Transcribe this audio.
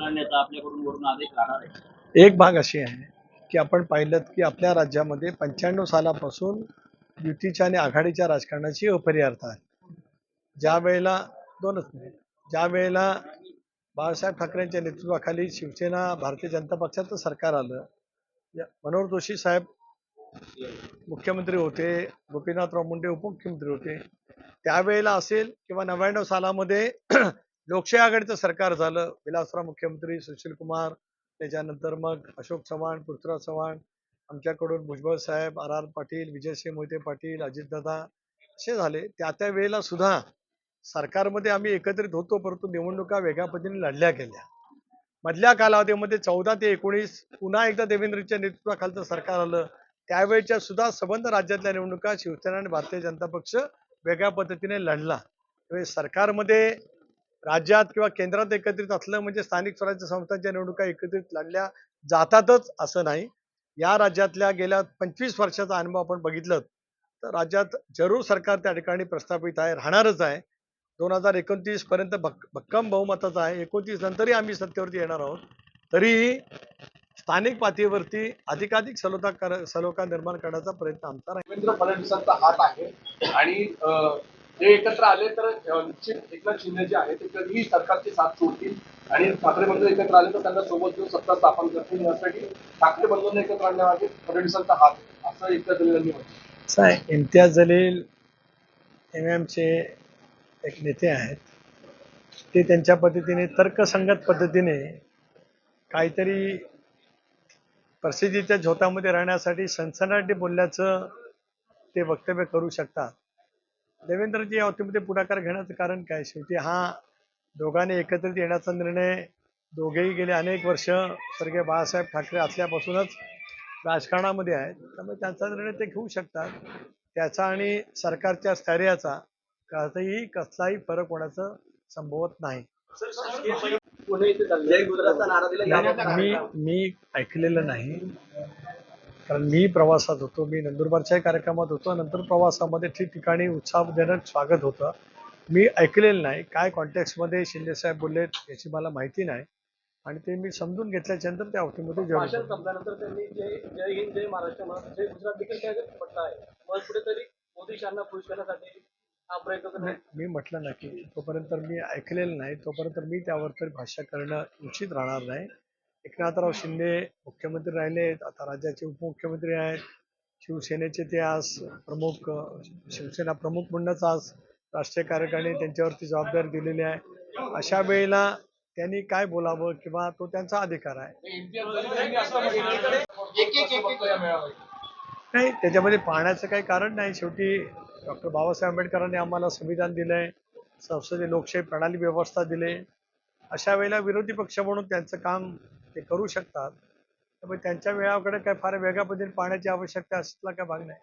आपल्याकडून वरून आदेश राहणार आहे. एक भाग अशी आहे की आपण पाहिलं की आपल्या राज्यामध्ये पंच्याण्णव सालापासून युतीच्या आणि आघाडीच्या राजकारणाची अपरिहार्यता आहे. ज्या वेळेला दोनच नाही ज्या वेळेला बाळासाहेब ठाकरेंच्या नेतृत्वाखाली शिवसेना भारतीय जनता पक्षाचं सरकार आलं मनोहर जोशी साहेब मुख्यमंत्री होते गोपीनाथराव मुंडे उपमुख्यमंत्री होते त्यावेळेला असेल किंवा नव्याण्णव सालामध्ये लोकशाही आघाडीचं सरकार झालं. विलासराव मुख्यमंत्री सुशील कुमार त्याच्यानंतर मग अशोक चव्हाण पृथ्वीराज चव्हाण आमच्याकडून भुजबळ साहेब आर आर पाटील विजयसिंह मोहिते पाटील अजितदादा असे झाले. त्या त्या वेळेला सुद्धा सरकारमध्ये आम्ही एकत्रित होतो परंतु निवडणुका वेगळ्या पद्धतीने लढल्या गेल्या. मधल्या कालावधीमध्ये चौदा ते एकोणीस पुन्हा एकदा देवेंद्रच्या नेतृत्वाखालचं सरकार आलं. त्यावेळच्या सुद्धा संबंध राज्यातल्या निवडणुका शिवसेना आणि भारतीय जनता पक्ष वेगळ्या पद्धतीने लढला. त्यामुळे सरकारमध्ये राज्यात किंवा केंद्रात एकत्रित असलं म्हणजे स्थानिक स्वराज्य संस्थांच्या निवडणुका एकत्रित लढल्या जातातच असं नाही. या राज्यातल्या गेल्या पंचवीस वर्षाचा अनुभव आपण बघितलं तर राज्यात जरूर सरकार त्या ठिकाणी प्रस्थापित आहे राहणारच आहे. दोन हजार एकोणतीस पर्यंत भक् भक्कम बहुमताचा आहे. एकोणतीस नंतरही आम्ही सत्तेवरती येणार आहोत. तरीही स्थानिक पातळीवरती अधिकाधिक सलोखा कर सलोखा निर्माण करण्याचा प्रयत्न आमचा देवेंद्र फडणवीसांचा हात आहे. आणि ते एकत्र आले तर निश्चित एकनाथ शिंदे जे आहे ते कधीही सरकारची साथ सोडतील. आणि ठाकरे बंधू एकत्र आले तर त्यांना सोबत घेऊन सत्ता स्थापन करतील. यासाठी ठाकरे बंधूंना एकत्र आणण्यामागे फडणवीसांचा हात असं एकनाथ जलीलांनी म्हटलं. इम्तियाज जलील एम एमचे एक नेते आहेत. ते त्यांच्या पद्धतीने तर्कसंगत पद्धतीने काहीतरी प्रसिद्धीच्या झोतामध्ये राहण्यासाठी सनसनाटी बोलल्याचं ते वक्तव्य करू शकतात. देवेंद्रजी या बाबतीमध्ये पुढाकार घेण्याचं कारण काय? शेवटी हा दोघांनी एकत्रित येण्याचा निर्णय दोघेही गेले अनेक वर्ष स्वर्गीय बाळासाहेब ठाकरे असल्यापासूनच राजकारणामध्ये आहेत. त्यामुळे त्यांचा निर्णय ते घेऊ शकतात. त्याचा आणि सरकारच्या स्थैर्याचा कधीही कसलाही फरक होण्याचं संभवत नाही. मी मी ऐकलेलं नाही. कारण मी प्रवासात होतो मी नंदुरबारच्याही कार्यक्रमात होतो नंतर प्रवासामध्ये ठिकठिकाणी उत्साहजनक स्वागत होतं. मी ऐकलेलं नाही काय कॉन्टॅक्टमध्ये शिंदेसाहेब बोललेत याची मला माहिती नाही. आणि ते मी समजून घेतल्याच्या नंतर त्या नाही, मी म्हटलं ना की तोपर्यंत मी ऐकलेलं नाही तोपर्यंत मी त्यावर तर भाष्य करणं उचित राहणार नाही. एकनाथराव शिंदे मुख्यमंत्री राहिले आता राज्याचे उपमुख्यमंत्री आहेत. शिवसेनेचे ते आज प्रमुख शिवसेना प्रमुख म्हणूनच आज राष्ट्रीय कार्यकारिणी त्यांच्यावरती जबाबदारी दिलेली आहे. अशा वेळेला त्यांनी काय बोलावं किंवा तो त्यांचा अधिकार आहे? नाही त्याच्यामध्ये पाहण्याचं काही कारण नाही. शेवटी डॉक्टर बाबासाहेब आंबेडकरांनी आम्हाला संविधान दिलंय. संसदीय लोकशाही प्रणाली व्यवस्था दिले. अशा वेळेला विरोधी पक्ष म्हणून त्यांचं काम ते करू शकतात. त्यामुळे त्यांच्या वेळाकडे काय फार वेगळ्या पद्धतीने पाहण्याची आवश्यकता असला काय भाग नाही.